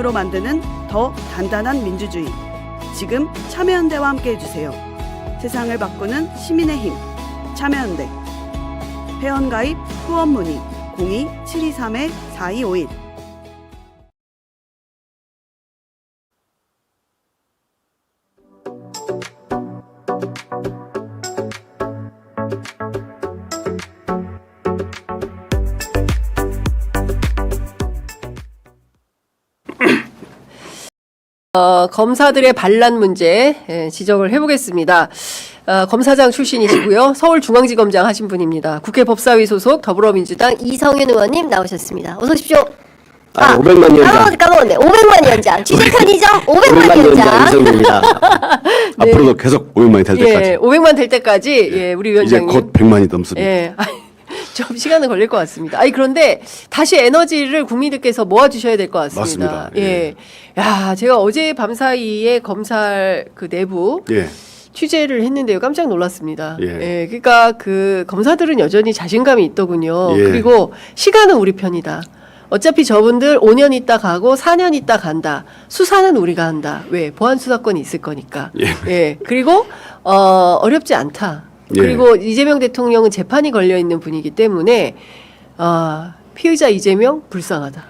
힘으로 만드는 더 단단한 민주주의. 지금 참여연대와 함께 해주세요. 세상을 바꾸는 시민의 힘. 참여연대. 회원가입, 후원 문의 02-723-4251. 어, 검사들의 반란 문제 예, 지적을 해보겠습니다. 어, 검사장 출신이시고요. 서울중앙지검장 하신 분입니다. 국회 법사위 소속 더불어민주당 이성윤 의원님 나오셨습니다. 어서 오십시오. 아, 500만 위원장. 아, 까먹었네. 500만 위원장. 취재 편의점 500만 500만 위원장 위원장. 이성입니다. 앞으로도 계속 500만이 될 때까지. 예, 500만 될 때까지 예, 우리 이제 위원장님 곧 100만이 넘습니다. 예. 좀 시간은 걸릴 것 같습니다. 아니 그런데 다시 에너지를 국민들께서 모아 주셔야 될 것 같습니다. 맞습니다. 예. 예. 야, 제가 어제 밤 사이에 검찰 그 내부 예. 취재를 했는데요. 깜짝 놀랐습니다. 예. 그러니까 그 검사들은 여전히 자신감이 있더군요. 예. 그리고 시간은 우리 편이다. 어차피 저분들 5년 있다 가고 4년 있다 간다. 수사는 우리가 한다. 왜? 보안 수사권이 있을 거니까. 예. 그리고 어 어렵지 않다. 예. 그리고 이재명 대통령은 재판이 걸려 있는 분이기 때문에 아, 피의자 이재명 불쌍하다.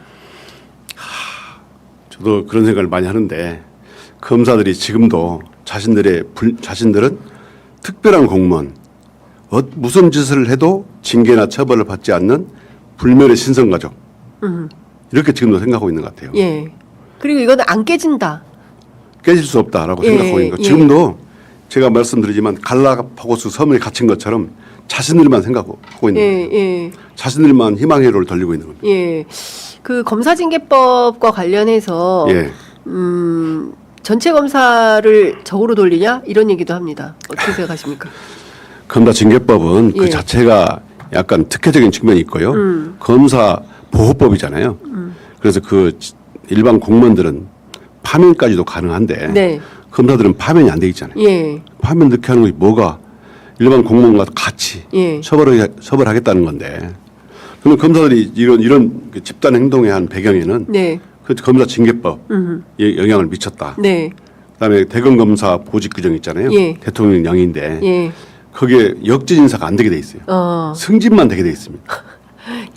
저도 그런 생각을 많이 하는데 검사들이 지금도 자신들의 불, 자신들은 특별한 공무원 어, 무슨 짓을 해도 징계나 처벌을 받지 않는 불멸의 신성가족 이렇게 지금도 생각하고 있는 것 같아요. 예. 그리고 이거는 안 깨진다. 깨질 수 없다라고 예, 생각하고 있는 거. 예. 지금도 제가 말씀드리지만 갈라파고스 섬에 갇힌 것처럼 자신들만 생각하고 있는 예, 거예요. 예. 자신들만 희망의 회로를 돌리고 있는 겁니다. 예. 그 검사징계법과 관련해서 예. 음, 전체 검사를 적으로 돌리냐 이런 얘기도 합니다. 어떻게 생각하십니까? 검사 징계법은 예. 그 자체가 약간 특혜적인 측면이 있고요. 음. 검사 보호법이잖아요. 그래서 그 지- 일반 공무원들은 파면까지도 가능한데 네. 검사들은 파면이 안 돼 있잖아요. 예. 파면 넣게 하는 것이 뭐가 일반 공무원과 같이 예. 처벌을 처벌하겠다는 건데. 그러면 검사들이 이런 이런 그 집단 행동에 한 배경에는 네. 그 검사 징계법에 영향을 미쳤다. 네. 그다음에 대검 검사 보직 규정 있잖아요. 예. 대통령령인데 예. 거기에 역진 인사가 안 되게 돼 있어요. 어. 승진만 되게 돼 있습니다.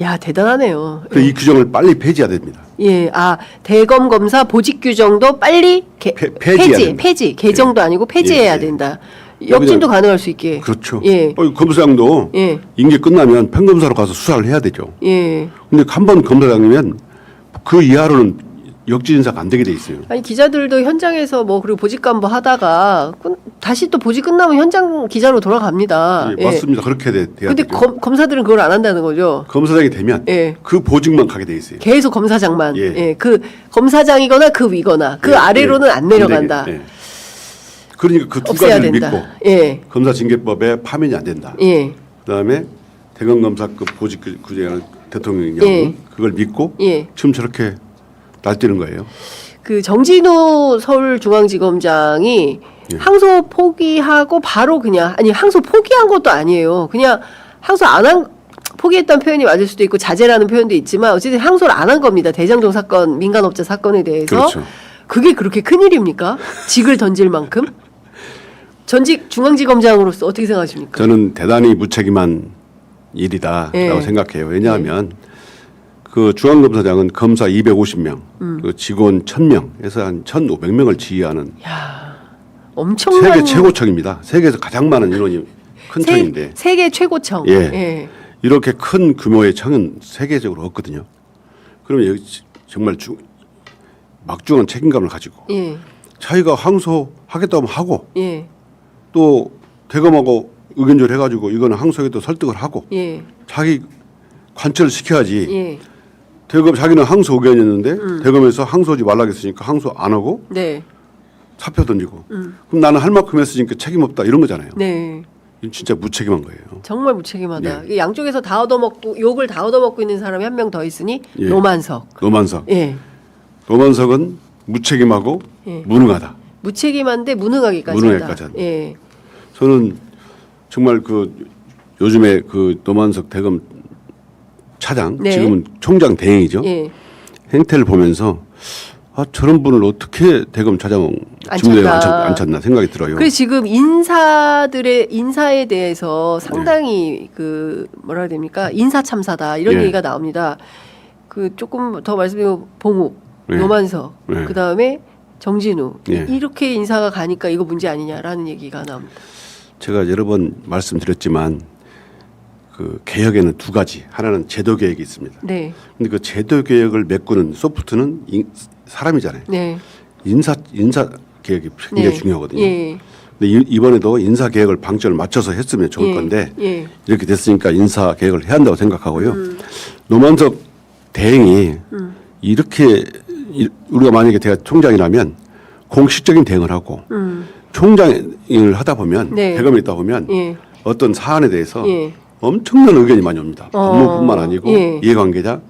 야, 대단하네요. 그래서 이 규정을 빨리 폐지해야 됩니다. 예. 아, 대검 검사 보직 규정도 빨리 개, 폐- 폐지해야 폐지, 됩니다. 폐지, 개정도 아니고 폐지해야 예, 예. 된다. 역진도 가능할 수 있게. 그렇죠. 예. 어, 검사장도 예. 임기 끝나면 평검사로 가서 수사를 해야 되죠. 예. 근데 한 번 검사장이면 그 이하로는 역진 인사가 안 되게 돼 있어요. 아니 기자들도 현장에서 뭐 그리고 보직 간부 하다가 끝- 다시 또 보직 끝나면 현장 기자로 돌아갑니다. 예, 맞습니다. 그렇게 돼, 돼야 근데 되죠. 검, 검사들은 그걸 안 한다는 거죠. 검사장이 되면 예. 그 보직만 가게 돼 있어요. 계속 검사장만. 예. 예. 그 검사장이거나 그 위거나 그 예, 아래로는 예. 안 내려간다. 되게, 예. 그러니까 그 두 없애야 가지를 된다. 믿고 예. 검사 징계법에 파면이 안 된다. 예. 그다음에 대검 검사급 보직 그, 규정하는 대통령령 예. 그걸 믿고 예. 지금 저렇게 날뛰는 거예요. 그 정진우 서울중앙지검장이 예. 항소 포기하고 바로 그냥 아니 항소 포기한 것도 아니에요. 그냥 항소 안 한 포기했다는 표현이 맞을 수도 있고 자제라는 표현도 있지만 어쨌든 항소를 안 한 겁니다. 대장동 사건 민간업자 사건에 대해서 그렇죠. 그게 그렇게 큰 일입니까? 직을 던질 만큼 전직 중앙지검장으로서 어떻게 생각하십니까? 저는 대단히 무책임한 일이다라고 예. 생각해요. 왜냐하면 그 중앙검사장은 검사 250명, 음. 그 직원 1000명에서 한 1,500명을 지휘하는 야 엄청난 세계 최고청입니다. 세계에서 가장 많은 인원이 큰 세- 청인데 세계 최고청. 예. 이렇게 큰 규모의 청은 세계적으로 없거든요. 그러면 여기 지- 정말 중, 막중한 책임감을 가지고 예. 자기가 항소하겠다고 하면 하고 예. 또 대검하고 의견 조율 해가지고 이거는 항소에도 설득을 하고 예. 자기 관철을 시켜야지 예. 대검 자기는 항소 의견이었는데 대검에서 항소하지 말라 했으니까 항소 안 하고 네. 사표 던지고 그럼 나는 할 만큼 했으니까 책임 없다 이런 거잖아요. 네. 이건 진짜 무책임한 거예요. 정말 무책임하다. 예. 이게 양쪽에서 다 얻어먹고 욕을 다 얻어먹고 있는 사람이 한 명 더 있으니 예. 노만석. 노만석. 예. 노만석은 무책임하고 예. 무능하다. 무책임한데 무능하기까지 무능하기까지 한다. 한다. 예. 저는 정말 그 요즘에 그 노만석 대검 차장 네. 지금은 총장 대행이죠. 예. 행태를 보면서 아 저런 분을 어떻게 대검 차장 앉혔나. 직무대에 앉혔, 앉혔나 생각이 들어요. 그래서 지금 인사들의 인사에 대해서 상당히 그 뭐라 해야 됩니까 인사 참사다 이런 예. 얘기가 나옵니다. 그 조금 더 말씀드리면 봉욱, 예. 노만석, 예. 그 다음에 정진우 예. 이렇게 인사가 가니까 이거 문제 아니냐라는 얘기가 나옵니다. 제가 여러 번 말씀드렸지만 그 개혁에는 두 가지 하나는 제도 개혁이 있습니다. 네, 근데 그 제도 개혁을 메꾸는 소프트는 인- 사람이잖아요. 네, 인사 인사 개혁이 굉장히 네. 중요하거든요. 예, 근데 이- 이번에도 인사 개혁을 방점을 맞춰서 했으면 좋을 예, 건데 예, 이렇게 됐으니까 인사 개혁을 해야 한다고 생각하고요. 음. 노만석 대행이 이렇게 이- 우리가 만약에 제가 총장이라면 공식적인 대응을 하고 음, 총장을 하다 보면 네. 대검에 있다 보면 예, 어떤 사안에 대해서 예. 엄청난 의견이 많이 옵니다. 어, 법무뿐만 아니고 예. 이해관계자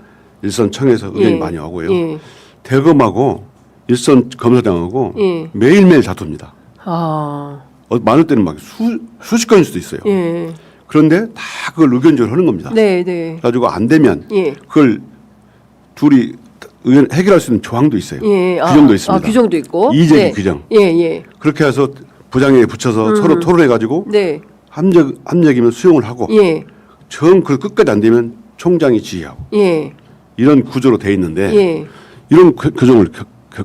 일선 청에서 의견이 예, 많이 오고요. 예. 대검하고 일선 검사장하고 예. 매일매일 다툽니다. 아, 어, 많을 때는 막 수, 수십 건일 수도 있어요. 예, 그런데 다 그걸 의견적으로 하는 겁니다. 네, 네, 가지고 안 되면 예. 그걸 둘이 의견 해결할 수 있는 조항도 있어요. 예, 아, 규정도 있습니다. 아, 규정도 있고. 이재기 네. 규정. 예, 예. 그렇게 해서 부장에 붙여서 서로 토론해 가지고 네. 합력 합력이면 수용을 하고 예, 정그 끝까지 안 되면 총장이 지휘하고 예, 이런 구조로 돼 있는데 예. 이런 그- 규정을 겨- 겨-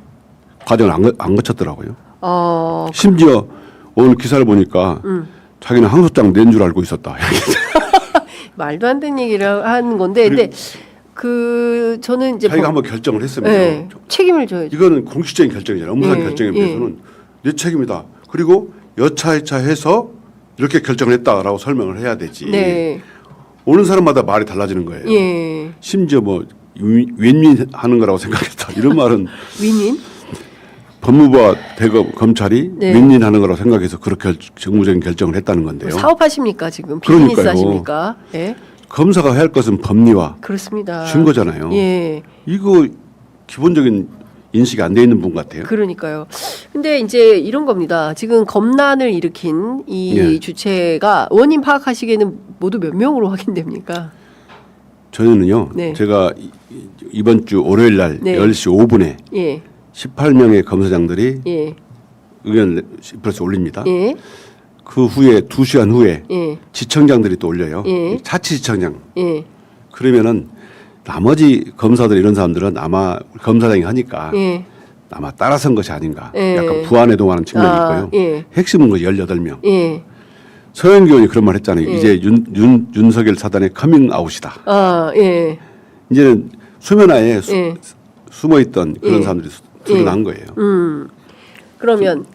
과정을 안, 거- 안 거쳤더라고요. 어, 심지어 오늘 기사를 보니까 음. 자기는 항소장 낸 줄 알고 있었다. 말도 안 되는 얘기를 하는 건데, 근데 그 저는 이제 자기가 뭐- 한번 결정을 했으면 예, 책임을 져야죠. 이거는 공식적인 결정이잖아요. 업무상 예, 결정에 예. 비해서는 내 책임이다. 그리고 여차여차 해서 이렇게 결정을 했다라고 설명을 해야 되지. 네, 오는 사람마다 말이 달라지는 거예요. 예, 심지어 뭐 윈- 윈윈 하는 거라고 생각했다. 이런 말은 윈윈. 법무부와 대검 검찰이 네. 윈윈 하는 거라고 생각해서 그렇게 결- 정무적인 결정을 했다는 건데요. 사업하십니까 지금 비즈니스 그러니까요. 하십니까? 예, 검사가 해야 할 것은 법리와 그렇습니다. 증거잖아요. 예, 이거 기본적인 인식이 안 돼 있는 분 같아요. 그러니까요. 근데 이제 이런 겁니다. 지금 검난을 일으킨 이 예. 주체가 원인 파악하시기에는 모두 몇 명으로 확인됩니까? 저희는요. 네. 제가 이- 이번 주 월요일 날 네. 10시 5분에 예, 18명의 검사장들이 예, 의견을 시프레스 올립니다. 예, 그 후에 2시간 후에 예, 지청장들이 또 올려요. 예. 자치지청장. 예, 그러면은 나머지 검사들 이런 사람들은 아마 검사장이 하니까 예. 아마 따라선 것이 아닌가. 예. 약간 부안해동하는 측면이 아, 있고요. 예. 핵심은 그 18명. 예. 서영기 의원이 그런 말 했잖아요. 예. 이제 윤, 윤, 윤석열 사단의 커밍아웃이다. 아, 예. 이제는 수면 하에 수, 예. 숨어있던 그런 예. 사람들이 수- 드러난 거예요. 음. 그러면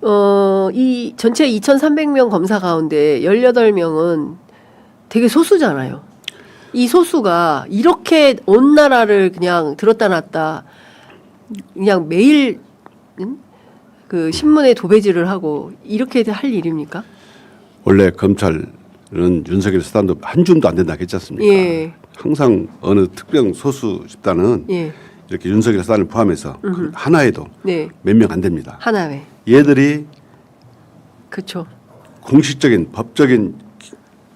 어, 이 전체 2,300명 검사 가운데 18명은 되게 소수잖아요. 이 소수가 이렇게 온 나라를 그냥 들었다 놨다 그냥 매일 음? 그 신문에 도배질을 하고 이렇게 할 일입니까? 원래 검찰은 윤석열 사단도 한 줌도 안 된다 했지 않습니까? 예. 항상 어느 특정 소수 집단은 예. 이렇게 윤석열 사단을 포함해서 그 하나에도 네. 몇명 안 됩니다. 하나회. 얘들이 그렇죠. 공식적인 법적인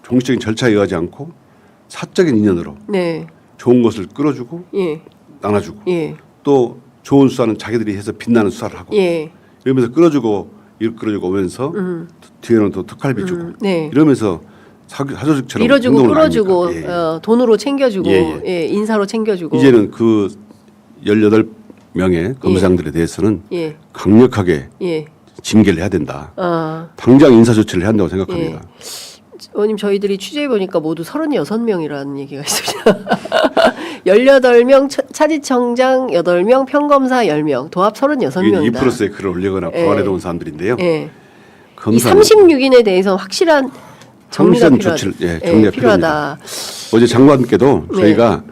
공식적인 절차에 의하지 않고 사적인 인연으로 네. 좋은 것을 끌어주고 예. 나눠주고 예. 또 좋은 수사는 자기들이 해서 빛나는 수사를 하고 예. 이러면서 끌어주고 일 끌어주고 오면서 음. 뒤에는 또 특활비 주고 음, 네. 이러면서 사- 사조직처럼 밀어주고 끌어주고 하니까. 예. 어, 돈으로 챙겨주고 예, 예, 인사로 챙겨주고 이제는 그 18명의 검사장들에 대해서는 예. 강력하게 예. 징계를 해야 된다. 아, 당장 인사 조치를 해야 한다고 생각합니다. 의원님 저희들이 취재해 보니까 모두 36명이라는 얘기가 있습니다. 18명 차지청장 8명, 평검사 10명, 도합 이게 36명이다. 2%의 글을 올리거나 예. 부활해 온 사람들인데요. 예. 이 검사는 36인에 대해서 확실한 정리가 성실한 필요하, 조치를 예, 정리가 필요하다. 어제 장관께도 네. 저희가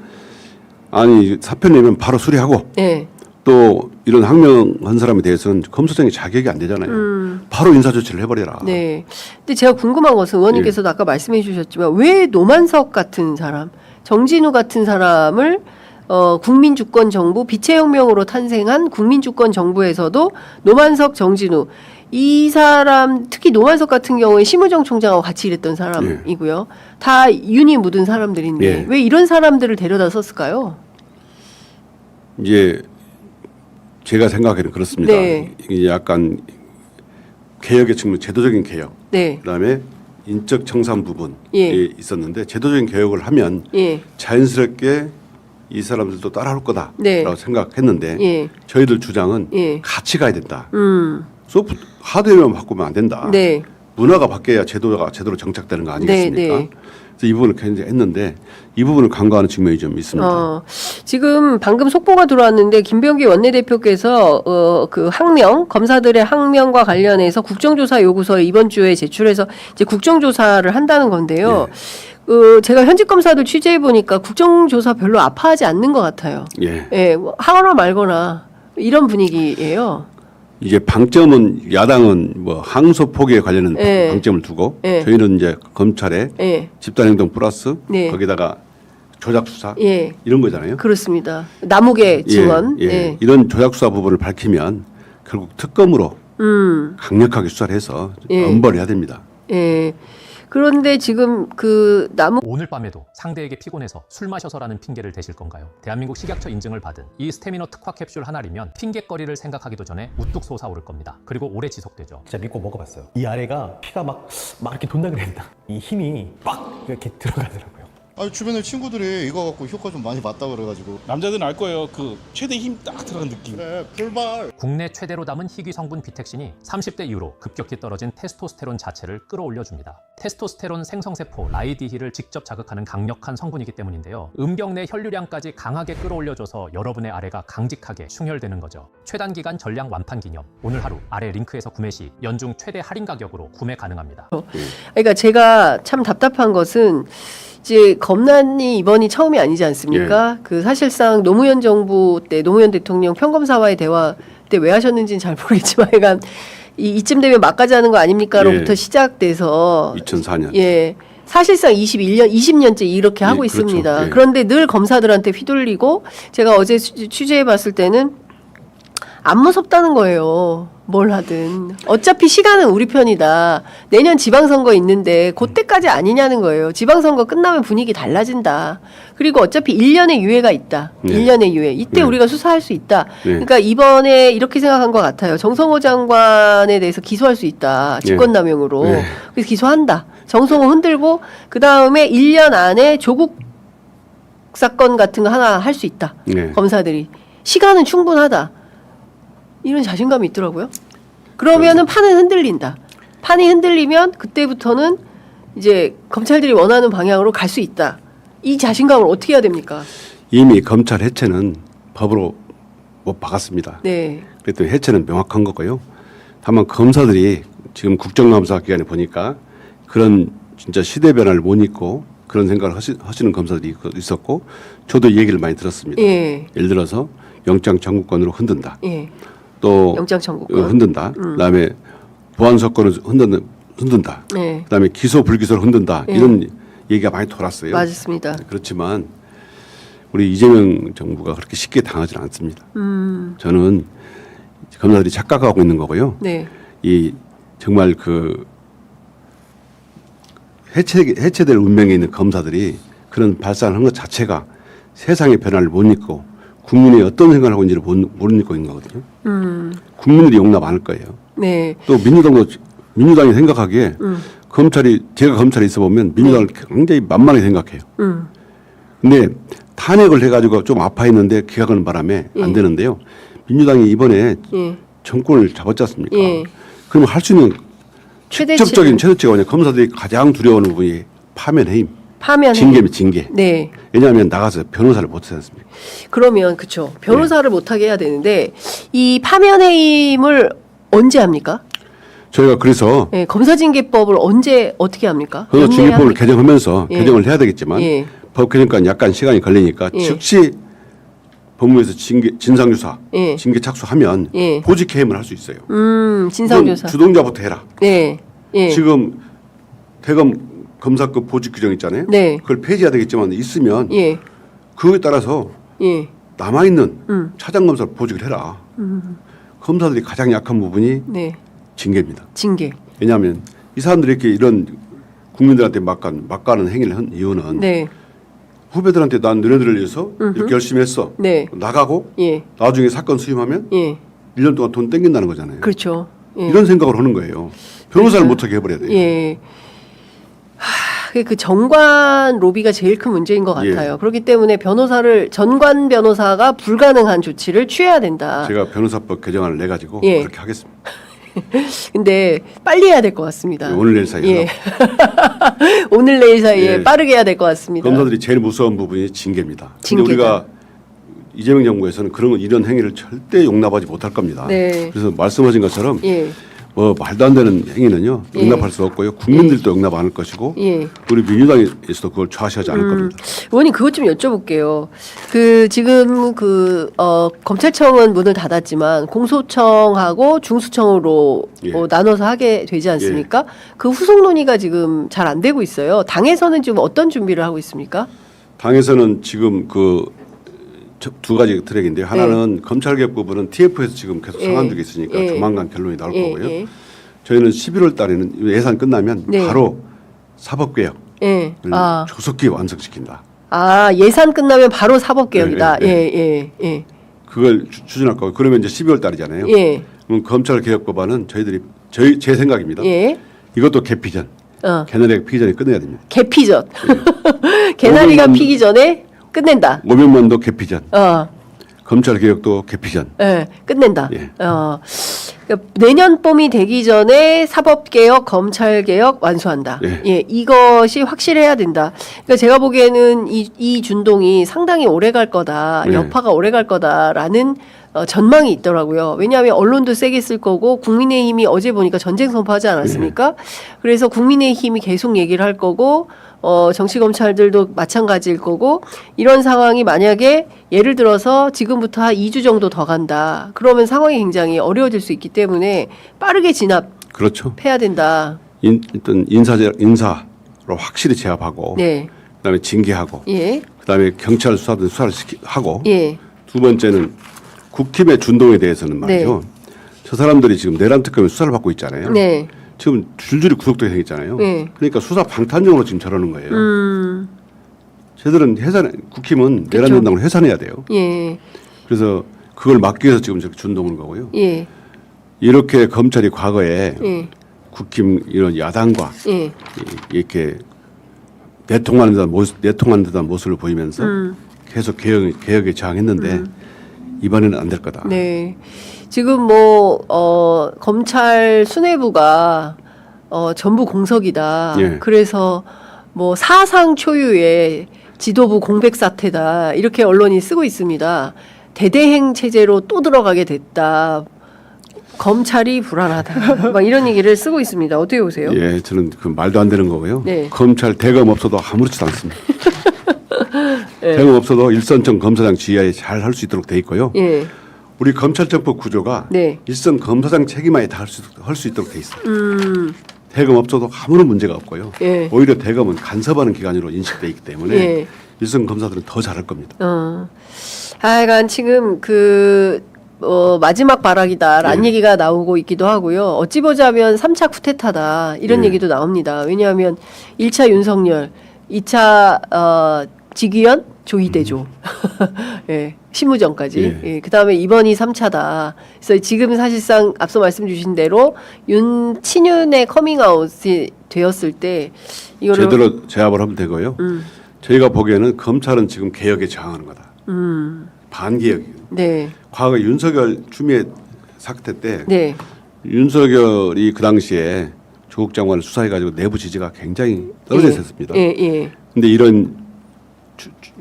아니 사표 내면 바로 수리하고 예. 또 이런 항명한 사람에 대해서는 검사장이 자격이 안 되잖아요. 바로 인사 조치를 해버려라. 음. 네. 근데 제가 궁금한 것은 의원님께서도 아까 말씀해 주셨지만 왜 노만석 같은 사람, 정진우 같은 사람을 어, 국민주권 정부 빛의 혁명으로 탄생한 국민주권 정부에서도 노만석, 정진우 이 사람 특히 노만석 같은 경우에 심우정 총장하고 같이 일했던 사람이고요. 다 윤이 묻은 사람들인데 예. 왜 이런 사람들을 데려다 썼을까요? 이제 제가 생각에는 그렇습니다. 네. 이게 약간 개혁의 측면, 제도적인 개혁, 네. 그다음에 인적 청산 부분이 예. 있었는데 제도적인 개혁을 하면 예. 자연스럽게 이 사람들도 따라올 거다라고 네. 생각했는데 예. 저희들 주장은 예. 같이 가야 된다. 음. 소프트 하드웨어만 바꾸면 안 된다. 네. 문화가 바뀌어야 제도가 제대로 정착되는 거 아니겠습니까? 네, 네. 그래서 이 부분을 굉장히 했는데 이 부분을 간과하는 측면이 좀 있습니다. 어, 지금 방금 속보가 들어왔는데 김병기 원내대표께서 어, 그 항명 검사들의 항명과 관련해서 국정조사 요구서 이번 주에 제출해서 이제 국정조사를 한다는 건데요. 어, 제가 현직 검사들 취재해 보니까 국정조사 별로 아파하지 않는 것 같아요. 예. 예, 뭐 하거나 말거나 이런 분위기예요. 이제 방점은 야당은 뭐 항소 포기에 관련된 예. 방점을 두고 예. 저희는 이제 검찰에 예, 집단행동 플러스 네. 거기다가 조작 수사 예, 이런 거잖아요. 그렇습니다. 남욱의 증언. 예, 예. 이런 조작 수사 부분을 밝히면 결국 특검으로 음. 강력하게 수사를 해서 예. 엄벌해야 됩니다. 예. 그런데 지금 그 남욱 오늘 밤에도 상대에게 피곤해서 술 마셔서라는 핑계를 대실 건가요? 대한민국 식약처 인증을 받은 이 스테미너 특화 캡슐 하나리면 핑계거리를 생각하기도 전에 우뚝 솟아오를 겁니다. 그리고 오래 지속되죠. 진짜 믿고 먹어봤어요. 이 아래가 피가 막, 막 이렇게 돈다 된다. 이 힘이 빡 이렇게 들어가더라고요. 아니 주변에 친구들이 이거 갖고 효과 좀 많이 봤다 그래가지고 남자들은 알 거예요. 그 최대 힘 딱 들어간 느낌. 그래 풀발 국내 최대로 담은 희귀 성분 비텍신이 30대 이후로 급격히 떨어진 테스토스테론 자체를 끌어올려줍니다. 테스토스테론 생성세포 라이디힐을 직접 자극하는 강력한 성분이기 때문인데요. 음경 내 혈류량까지 강하게 끌어올려줘서 여러분의 아래가 강직하게 충혈되는 거죠. 최단기간 전량 완판 기념 오늘 하루 아래 링크에서 구매 시 연중 최대 할인 가격으로 구매 가능합니다. 그러니까 제가 참 답답한 것은 이제 검난이 이번이 처음이 아니지 않습니까? 그 사실상 노무현 정부 때 노무현 대통령 평검사와의 대화 때 왜 하셨는지는 잘 모르겠지만 약간 이 이쯤 되면 막가지 하는 거 아닙니까로부터 예. 시작돼서 2004년. 예. 사실상 21년, 20년째 이렇게 하고 예, 그렇죠. 있습니다. 예. 그런데 늘 검사들한테 휘둘리고 제가 어제 취- 취재해 봤을 때는 안 무섭다는 거예요. 뭘 하든. 어차피 시간은 우리 편이다. 내년 지방선거 있는데 그때까지 아니냐는 거예요. 지방선거 끝나면 분위기 달라진다. 그리고 어차피 1년의 유예가 있다. 네. 1년의 유예. 이때 네. 우리가 수사할 수 있다. 네. 그러니까 이번에 이렇게 생각한 것 같아요. 정성호 장관에 대해서 기소할 수 있다. 직권남용으로. 네. 그래서 기소한다. 정성호 흔들고 그 다음에 1년 안에 조국 사건 같은 거 하나 할 수 있다. 네. 검사들이 시간은 충분하다. 이런 자신감이 있더라고요. 그러면은 판은 흔들린다. 판이 흔들리면 그때부터는 이제 검찰들이 원하는 방향으로 갈 수 있다. 이 자신감을 어떻게 해야 됩니까? 이미 검찰 해체는 법으로 못 박았습니다. 네. 그랬더니 해체는 명확한 거고요. 다만 검사들이 지금 국정감사 기간에 보니까 그런 진짜 시대 변화를 못 잊고 그런 생각을 하시, 하시는 검사들이 있- 있었고 저도 이 얘기를 많이 들었습니다. 예. 예를 들어서 영장 청구권으로 흔든다. 예. 또 영장 어, 청구권. 흔든다. 그다음에 보안 사건을 흔든 흔든다. 네. 그다음에 기소 불기소를 흔든다. 예. 이런 얘기가 많이 돌았어요. 맞습니다. 그렇지만 우리 이재명 정부가 그렇게 쉽게 당하지는 않습니다. 음. 저는 검사들이 착각하고 있는 거고요. 네. 이 정말 그 해체 해체될 운명에 있는 검사들이 그런 발상을 한 것 자체가 세상의 변화를 못 잊고 국민이 어떤 생각을 하고 있는지를 못, 못 잊고 있는 거거든요. 음. 국민들이 용납 안 할 거예요. 네. 또 민주당도 민주당이 생각하기에 음. 검찰이 제가 검찰에 있어 보면 민주당을 굉장히 만만하게 생각해요. 음. 근데 탄핵을 해가지고 좀 아파했는데 기각하는 바람에 예. 안 되는데요. 민주당이 이번에 예. 정권을 잡았지 않습니까? 예. 그러면 할수 있는 최대치 직접적인 최대치가 뭐냐 검사들이 가장 두려워하는 부분이 파면 해임, 파면 징계면 징계. 네. 왜냐하면 나가서 변호사를 못 하지 않습니까? 그러면 그쵸 네. 변호사를 못하게 해야 되는데 이 파면 해임을 언제 합니까? 저희가 그래서 예, 검사징계법을 언제 어떻게 합니까? 그래서 연내에 징계법을 합니까? 개정하면서 예. 개정을 해야 되겠지만 예. 법 개정까지 약간 시간이 걸리니까 예. 즉시 법무부에서 징계 진상조사, 예. 징계 착수하면 예. 보직 해임을 할 수 있어요. 음 진상조사. 주동자부터 해라. 네. 예. 지금 대검 검사급 보직 규정 있잖아요. 네. 그걸 폐지해야 되겠지만 있으면 예. 그거에 따라서 예. 남아 있는 음. 차장 검사를 보직을 해라. 검사들이 가장 약한 부분이 네. 징계입니다. 징계. 왜냐하면 이 사람들이 이렇게 이런 국민들한테 막간 막가는 행위를 한 이유는 네. 후배들한테 난 너네들을 위해서 이렇게 열심히 했어. 네. 나가고 예. 나중에 사건 수임하면 예. 1년 동안 돈 땡긴다는 거잖아요. 그렇죠. 예. 이런 생각을 하는 거예요. 변호사를 못하게 해버려야 돼요. 예. 하, 그그 정관 로비가 제일 큰 문제인 것 예. 같아요. 그렇기 때문에 변호사를 전관 변호사가 불가능한 조치를 취해야 된다. 제가 변호사법 개정안을 내 가지고 예. 그렇게 하겠습니다. 근데 빨리 해야 될 것 같습니다. 오늘 내일 사이에 예. 오늘 내일 사이에 예. 빠르게 해야 될 것 같습니다. 검사들이 제일 무서운 부분이 징계입니다. 징계다. 우리가 이재명 정부에서는 그런 건 이런 행위를 절대 용납하지 못할 겁니다. 네. 그래서 말씀하신 것처럼 예. 뭐 말도 안 되는 행위는요 예. 용납할 수 없고요 국민들도 용납 안 할 것이고 예. 우리 민주당에서도 그걸 좌시하지 않을 겁니다. 의원님 그것 좀 여쭤볼게요. 그 지금 그 어, 검찰청은 문을 닫았지만 공소청하고 중수청으로 예. 어, 나눠서 하게 되지 않습니까? 그 후속 논의가 지금 잘 안 되고 있어요. 당에서는 지금 어떤 준비를 하고 있습니까? 당에서는 지금 그 두 가지 트랙인데요. 하나는 검찰개혁 부분은 TF에서 지금 계속 예. 상한 중에 있으니까 예. 조만간 결론이 나올 예, 거고요. 예. 저희는 11월 달에는 예산 끝나면 네. 바로 사법개혁을 예. 아. 조속히 완성시킨다. 아, 예산 끝나면 바로 사법 개혁이다. 예, 예, 예, 예, 예. 그걸 주- 추진할 거고 그러면 이제 12월 달이잖아요. 예. 그럼 검찰 개혁 법안은 저희들이 저희 제 생각입니다. 예. 이것도 개피 전, 어. 개나리가 피기 전에 끝내야 됩니다. 개피전. 개나리가 오백만- 피기 전에 끝낸다. 500만도 개피 전, 어. 검찰 개혁도 개피 전. 예, 끝낸다. 예. 어, 그러니까 내년 봄이 되기 전에 사법 개혁, 검찰 개혁 완수한다. 예. 이것이 확실해야 된다. 그러니까 제가 보기에는 이, 이 준동이 상당히 오래 갈 거다, 예. 여파가 오래 갈 거다라는 어, 전망이 있더라고요. 왜냐하면 언론도 세게 쓸 거고 국민의힘이 어제 보니까 전쟁 선포하지 않았습니까? 예. 그래서 국민의힘이 계속 얘기를 할 거고 어, 정치 검찰들도 마찬가지일 거고 이런 상황이 만약에 예를 들어서 지금부터 한 2주 정도 더 간다. 그러면 상황이 굉장히 어려워질 수 있기 때문에 빠르게 진압해야 그렇죠. 된다. 인, 일단 인사제 인사로 확실히 제압하고 네. 그다음에 징계하고 예. 그다음에 경찰 수사든 수사를 시키, 하고 예. 두 번째는 국힘의 준동에 대해서는 말이죠. 저 사람들이 지금 내란 특검에 수사를 받고 있잖아요. 네. 지금 줄줄이 구속돼 생겼잖아요. 네. 그러니까 수사 방탄용으로 지금 저러는 거예요. 음. 쟤들은 해산 국힘은 내란. 연당을 해산해야 돼요. 예. 그래서 그걸 막기 위해서 지금 저렇게 준동하는 거고요. 예. 이렇게 검찰이 과거에 예. 국힘 이런 야당과 예. 이- 이렇게 내통하는 듯한 모습, 내통하는 듯한 모습을 보이면서 음. 계속 개혁, 개혁에 저항했는데 이번에는 안 될 거다. 네. 지금 뭐, 어, 검찰 수뇌부가, 어, 전부 공석이다. 예. 그래서 뭐 사상 초유의 지도부 공백 사태다. 이렇게 언론이 쓰고 있습니다. 대대행 체제로 또 들어가게 됐다. 검찰이 불안하다. 막 이런 얘기를 쓰고 있습니다. 어떻게 보세요? 예, 저는 그 말도 안 되는 거고요. 네. 검찰 대검 없어도 아무렇지도 않습니다. 네. 대검 없어도 일선청 검사장 지휘하에 잘 할 수 있도록 돼 있고요. 예. 우리 검찰청법 구조가 네. 일선 검사장 책임하에 다 할수 할수 있도록 돼 있어요. 음. 대검 없어도 아무런 문제가 없고요. 예. 오히려 대검은 간섭하는 기관으로 인식돼 있기 때문에 예. 일선 검사들은 더 잘할 겁니다. 어. 하여간 지금 그, 어, 마지막 발악이다라는 예. 얘기가 나오고 있기도 하고요. 어찌 보자면 3차 쿠데타다. 이런 예. 얘기도 나옵니다. 왜냐하면 1차 윤석열, 2차, 어, 직위원, 조희대조. 예. 신무정까지. 예. 예. 그 다음에 이번이 3차다. 그래서 지금 사실상 앞서 말씀 주신 대로 윤, 친윤의 커밍아웃이 되었을 때 이거를. 제대로 제압을 하면 되고요. 음, 저희가 보기에는 검찰은 지금 개혁에 저항하는 거다. 음. 반개혁이에요. 네. 과거 윤석열 추미애 사태 때 네. 윤석열이 그 당시에 조국 장관을 수사해 가지고 내부 지지가 굉장히 떨어져 예. 있었습니다. 예, 예. 근데 이런 추, 추,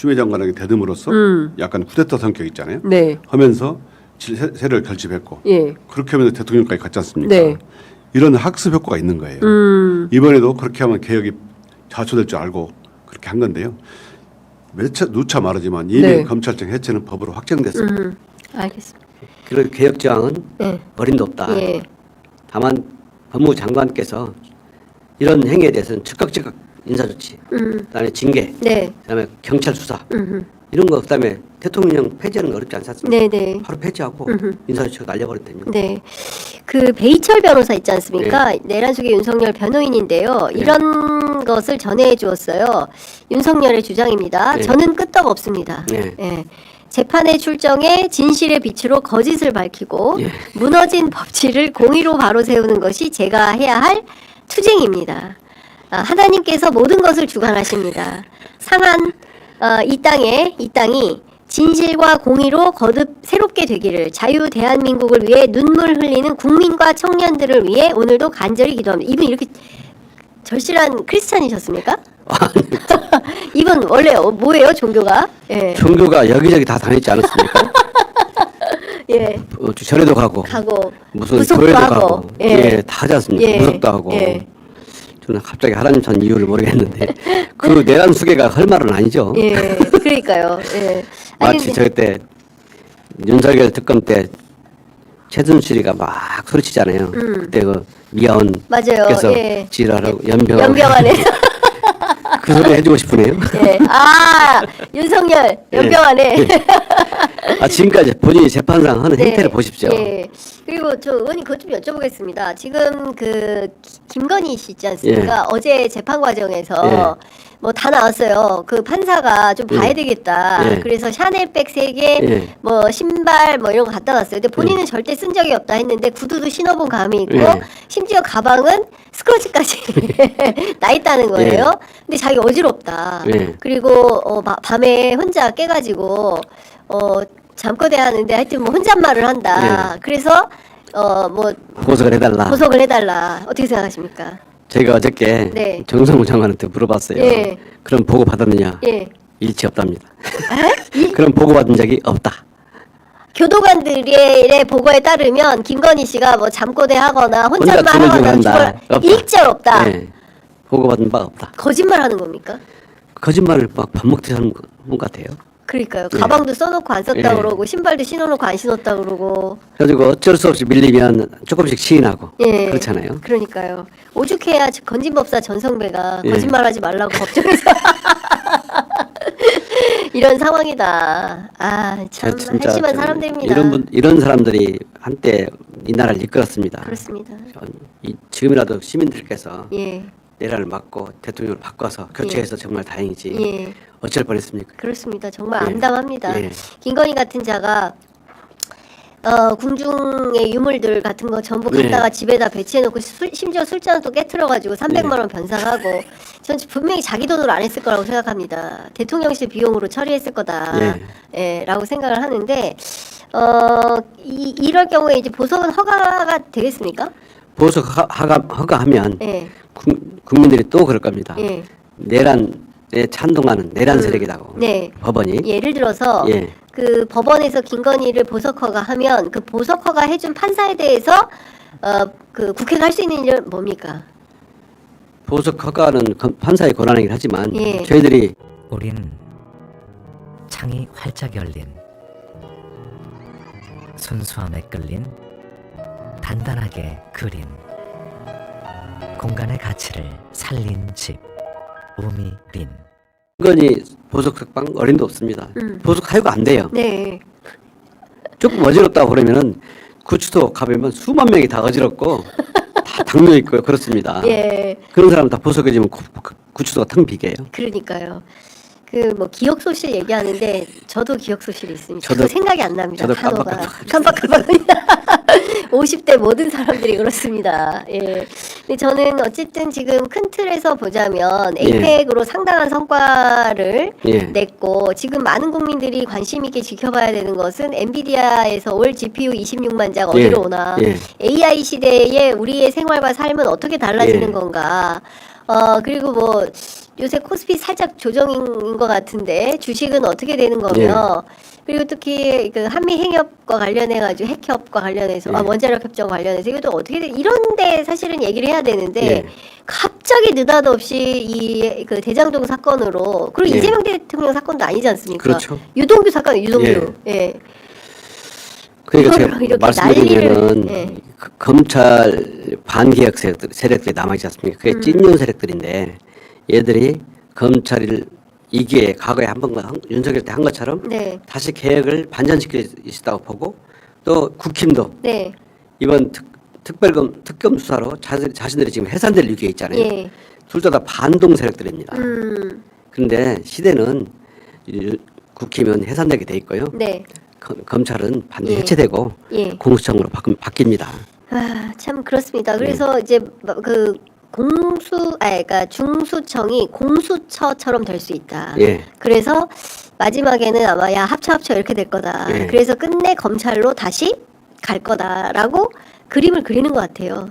추미애 장관에게 대듬으로써 음. 약간 쿠데타 성격 있잖아요. 네. 하면서 세- 세를 결집했고 예. 그렇게 하면서 대통령까지 갔지 않습니까? 네. 이런 학습 효과가 있는 거예요. 음. 이번에도 그렇게 하면 개혁이 자초될 줄 알고 그렇게 한 건데요. 몇차 누차 말하지만 이미 네. 검찰청 해체는 법으로 확정됐습니다. 음, 알겠습니다. 그런 개혁 저항은 네. 어림도 없다. 예. 다만 법무부 장관께서 이런 행위에 대해서는 즉각 즉각 인사조치, 음. 그다음에 징계, 네. 그다음에 경찰 수사 음. 이런 거 그다음에 대통령 폐지하는 거 어렵지 않습니까? 네, 네. 바로 폐지하고 음흠. 인사조치가 날려버리면 됩니다. 네. 그 베이철 변호사 있지 않습니까? 내란 속의 윤석열 변호인인데요. 이런 것을 전해 주었어요. 윤석열의 주장입니다. 네. 저는 끄떡 없습니다. 네. 예. 재판에 출정해 진실의 빛으로 거짓을 밝히고 예. 무너진 법치를 공의로 바로 세우는 것이 제가 해야 할 투쟁입니다. 아, 하나님께서 모든 것을 주관하십니다. 상한 어, 이 땅에 이 땅이 진실과 공의로 거듭 새롭게 되기를 자유 대한민국을 위해 눈물 흘리는 국민과 청년들을 위해 오늘도 간절히 기도합니다. 이분 이렇게 절실한 크리스찬이셨습니까? 이분 원래 어, 뭐예요 종교가? 예, 종교가 여기저기 다 다녔지 않았습니까? 예, 어, 절에도 가고 가고 무슨 교회도 하고, 가고 예. 예, 다 하지 않습니까? 예, 무속도 하고 예. 저는 갑자기 하나님 전 이유를 모르겠는데 그 내란 수계가 할 말은 아니죠. 예, 그러니까요. 예. 마치 저때 윤석열 특검 때 최순실이가 막 소리치잖아요. 그때 그 미아원 음. 맞아요. 께서 예. 지랄하고 연병 연병 안에 그 소리 해주고 싶으네요. 예. 아 윤석열 연병안에 아 지금까지 본인이 재판상 하는 네. 행태를 보십시오. 예. 그리고 저 의원님 그것 좀 여쭤보겠습니다. 지금 그 기- 김건희 씨 있지 않습니까? 어제 재판 과정에서 뭐 다 나왔어요. 그 판사가 좀 봐야 예. 되겠다. 예. 그래서 샤넬백 세 개, 예. 뭐 신발 뭐 이런 거 갖다 놨어요. 근데 본인은 절대 쓴 적이 없다 했는데 구두도 신어본 감이 있고 예. 심지어 가방은 스크러치까지 나 있다는 거예요. 근데 자기 어지럽다. 예. 그리고 어, 바- 밤에 혼자 깨가지고 어 잠꼬대 하는데 하여튼 뭐 혼잣말을 한다. 그래서 어 뭐 고석을 해달라. 보석을 해달라. 어떻게 생각하십니까? 제가 어저께 네. 정성우 장관한테 물어봤어요. 예. 그럼 보고 받았느냐? 예. 일치 없답니다. 그럼 보고 받은 적이 없다. 교도관들의 보고에 따르면 김건희 씨가 뭐 잠꼬대 하거나 혼자 혼잣말 두물두물 하거나 한다. 죽을 없다. 일절 없다. 예. 보고 받은 바 없다. 거짓말 하는 겁니까? 거짓말을 막 밥 먹듯이 하는 것- 것 같아요. 그러니까요. 예. 가방도 써놓고 안 썼다 예. 그러고 신발도 신어놓고 안 신었다 그러고. 그래가지고 어쩔 수 없이 밀리면 조금씩 시인하고 예. 그렇잖아요. 그러니까요. 오죽해야 건진법사 전성배가 예. 거짓말하지 말라고 법정에서 이런 상황이다. 아참저 진짜 한심한 좀 사람들입니다. 이런 분 이런 사람들이 한때 이 나라를 이끌었습니다. 그렇습니다. 이, 지금이라도 시민들께서 예, 내란을 막고 대통령을 바꿔서 교체해서 정말 다행이지. 예, 어쩔 뻔했습니까? 그렇습니다. 정말 예. 암담합니다. 예. 김건희 같은 자가 어, 궁중의 유물들 같은 거 전부 네. 갖다가 집에다 배치해놓고 술- 심지어 술잔을 또 깨트려가지고 300만 네. 원 변상하고 전 분명히 자기 돈으로 안 했을 거라고 생각합니다. 대통령실 비용으로 처리했을 거다. 네. 예, 라고 생각을 하는데 어, 이, 이럴 경우에 이제 보석은 허가가 되겠습니까? 보석 허가, 허가, 허가하면 예, 국, 국민들이 또 그럴 겁니다. 예. 내란에 찬동하는 내란 세력이라고 네. 법원이 예를 들어서 예. 그 법원에서 김건희를 보석 허가 하면 그 보석 허가 해준 판사에 대해서 어, 그 국회가 할 수 있는 일은 뭡니까? 보석 허가는 건- 판사의 권한이긴 하지만 예. 저희들이 우린 창이 활짝 열린 순수함에 끌린 단단하게 그린 공간의 가치를 살린 집 우미린 김건희 보석 석방 어림도 없습니다. 음. 보석 하유가 안 돼요. 네. 조금 어지럽다고 그러면은 구치소 가보면 수만 명이 다 어지럽고 다 당뇨 있고요 그렇습니다. 예. 그런 사람 다 보석해지면 구치소가 텅 비게요. 그러니까요. 그 뭐 기억 소실 얘기하는데 저도 기억 소실이 있습니다. 저도- 저도 생각이 안 납니다. 저도 단어가 깜빡깜빡 깜빡깜빡. 50대 모든 사람들이 그렇습니다. 예. 근데 저는 어쨌든 지금 큰 틀에서 보자면 예. 에이펙으로 상당한 성과를 예. 냈고 지금 많은 국민들이 관심 있게 지켜봐야 되는 것은 엔비디아에서 올 GPU 26만 장 어디로 예. 오나 예. AI 시대에 우리의 생활과 삶은 어떻게 달라지는 예. 건가 어 그리고 뭐 요새 코스피 살짝 조정인 것 같은데 주식은 어떻게 되는 거며 예. 그리고 특히 그 한미 행협과 관련해 가지고 핵협과 관련해서 아 예. 원자력 협정 관련해서 이것도 어떻게 돼 이런데 사실은 얘기를 해야 되는데 예. 갑자기 느닷없이 이 그 대장동 사건으로 그리고 예. 이재명 대통령 사건도 아니지 않습니까? 그렇죠. 유동규 사건 유동규 예. 그러니까 이거를 제가 말씀드리면은 난리를- 예. 그 검찰 반개혁 세력들, 세력들이 남아있지 않습니까? 그게 음. 찐년 세력들인데 얘들이 검찰을 이게 과거에 한번 윤석열 때 한 것처럼 네. 다시 개혁을 반전시킬 수 있다고 보고 또 국힘도 네. 이번 특, 특별검 특검 수사로 자신, 자신들이 지금 해산될 위기에 있잖아요. 예. 둘다 다 반동 세력들입니다. 음. 그런데 시대는 이- 국회면 해산되게 돼 있고요. 네. 검- 검찰은 반드시 예. 해체되고 예. 공수처으로 바뀌, 바뀝니다. 아, 참 그렇습니다. 그래서 이제 뭐그 공수, 아, 그러니까 중수청이 공수처처럼 될 수 있다. 예. 그래서 마지막에는 아마 야 합쳐 합쳐 이렇게 될 거다. 예. 그래서 끝내 검찰로 다시 갈 거다라고 그림을 그리는 것 같아요.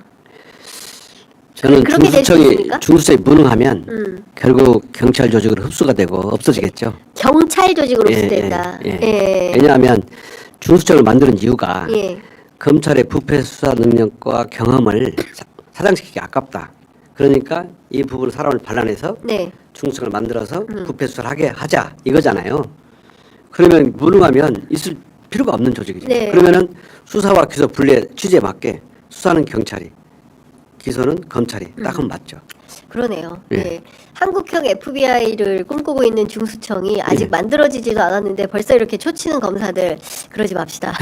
저는 그렇게 될수 중수청이 있습니까? 중수청이 무능하면 음. 결국 경찰 조직으로 흡수가 되고 없어지겠죠. 경찰 조직으로 예, 흡수된다. 예, 예. 예. 왜냐하면 중수청을 만드는 이유가 예. 검찰의 부패 수사 능력과 경험을 사- 사장시키기 아깝다. 그러니까 이 부분을 사람을 반란해서 네. 중수청을 만들어서 음. 부패 수사를 하게 하자 이거잖아요. 그러면 무능하면 있을 필요가 없는 조직이죠. 네. 그러면은 수사와 기소 분리의 취지에 맞게 수사는 경찰이, 기소는 검찰이 음. 딱 하면 맞죠. 그러네요. 예. 예. 한국형 FBI를 꿈꾸고 있는 중수청이 아직 예. 만들어지지도 않았는데 벌써 이렇게 초치는 검사들 그러지 맙시다.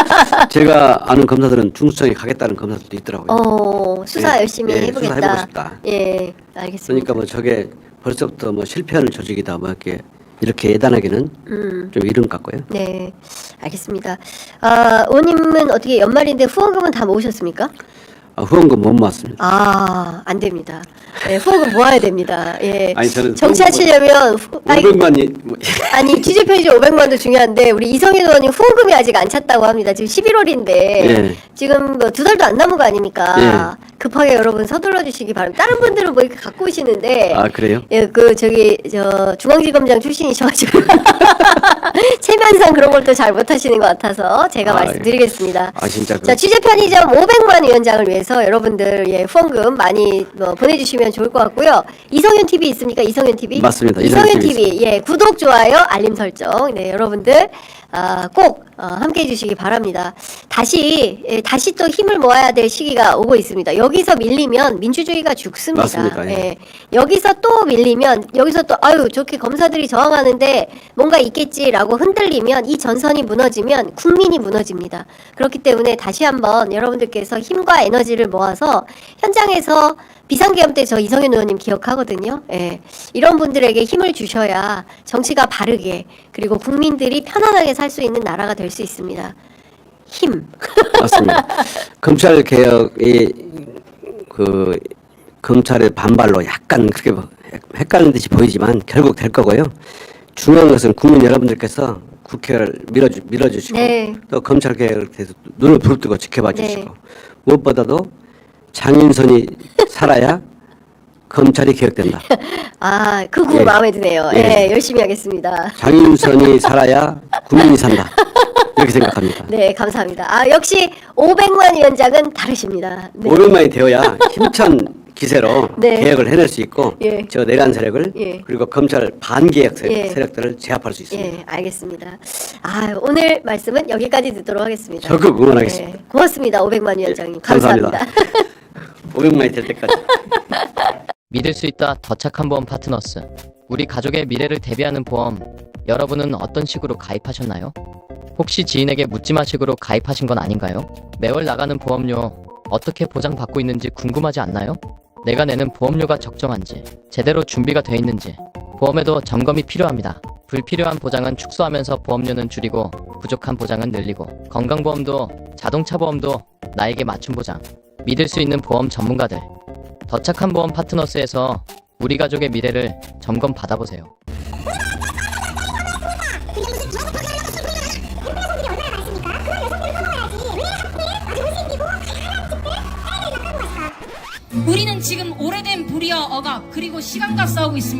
제가 아는 검사들은 중수청에 가겠다는 검사들도 있더라고요. 어, 수사 예. 열심히 예, 해보겠다. 수사해보고 싶다. 예, 알겠습니다. 그러니까 뭐 저게 벌써부터 뭐 실패하는 조직이다 뭐 이렇게 이렇게 예단하기는 음. 좀 이른 것 같고요. 네, 알겠습니다. 아, 오님은 어떻게 연말인데 후원금은 다 모으셨습니까? 아, 후원금 못 모았습니다. 아, 안 됩니다. 예, 후원금 모아야 됩니다. 예. 아니, 저는 정치하시려면 후, 아니, 500만이 뭐, 아니 취재 편지 500만도 중요한데 우리 이성윤 의원님 후원금이 아직 안 찼다고 합니다. 지금 11월인데 예. 지금 뭐 두 달도 안 남은 거 아닙니까? 급하게 여러분 서둘러 주시기 바랍니다. 다른 분들은 뭐 이렇게 갖고 오시는데 아 그래요? 예, 그 저기 저 중앙지검장 출신이셔가지고 체면상 그런 걸 또 잘 못하시는 것 같아서 제가 아, 말씀드리겠습니다. 아 진짜 그 자 취재 편의점 500만 위원장을 위해서 여러분들 예 후원금 많이 뭐 보내주시면 좋을 것 같고요. 이성윤 TV 있습니까? 이성윤 TV 맞습니다. 이성윤 이성윤 TV TV 예 구독 좋아요 알림 설정 네 여러분들 아, 꼭 어, 함께 해 주시기 바랍니다. 다시 예, 다시 또 힘을 모아야 될 시기가 오고 있습니다. 여기서 밀리면 민주주의가 죽습니다. 맞습니다. 예. 예. 여기서 또 밀리면 여기서 또 아유 좋게 검사들이 저항하는데 뭔가 있겠지라고 흔들리면 이 전선이 무너지면 국민이 무너집니다. 그렇기 때문에 다시 한번 여러분들께서 힘과 에너지를 모아서 현장에서 비상계엄 때 저 이성윤 의원님 기억하거든요. 예. 이런 분들에게 힘을 주셔야 정치가 바르게 그리고 국민들이 편안하게 살 수 있는 나라가 될 수 있습니다. 힘. 맞습니다. 검찰 개혁이 그 검찰의 반발로 약간 그렇게 뭐 헷갈리는 듯이 보이지만 결국 될 거고요. 중요한 것은 국민 여러분들께서 국회를 밀어주, 밀어주시고 네. 또 검찰 개혁을 대해서 눈을 부릅뜨고 지켜봐 네. 주시고 무엇보다도 장인선이 살아야 검찰이 개혁된다. 아, 그 구호 예. 마음에 드네요. 예. 예. 열심히 하겠습니다. 장인선이 살아야 국민이 산다. 이렇게 생각합니다. 네, 감사합니다. 아, 역시 500만 위원장은 다르십니다. 네. 500만이 되어야 힘찬 기세로 네. 개혁을 해낼 수 있고 예. 저 내란 세력을 예. 그리고 검찰 반개혁 세- 예. 세력들을 제압할 수 있습니다. 예, 알겠습니다. 아, 오늘 말씀은 여기까지 듣도록 하겠습니다. 적극 응원하겠습니다. 네, 고맙습니다. 500만 위원장님. 예, 감사합니다. 감사합니다. 500만이 될 때까지. 믿을 수 있다 더 착한 보험 파트너스 우리 가족의 미래를 대비하는 보험 여러분은 어떤 식으로 가입하셨나요? 혹시 지인에게 묻지마 식으로 가입하신 건 아닌가요? 매월 나가는 보험료 어떻게 보장받고 있는지 궁금하지 않나요? 내가 내는 보험료가 적정한지 제대로 준비가 돼 있는지 보험에도 점검이 필요합니다. 불필요한 보장은 축소하면서 보험료는 줄이고 부족한 보장은 늘리고 건강보험도 자동차 보험도 나에게 맞춤 보장 믿을 수 있는 보험 전문가들 더 착한 보험 파트너스에서 우리 가족의 미래를 점검 받아보세요. 우리는 지금 오래된 불의와 억압 그리고 시간과 싸우고 있습니다.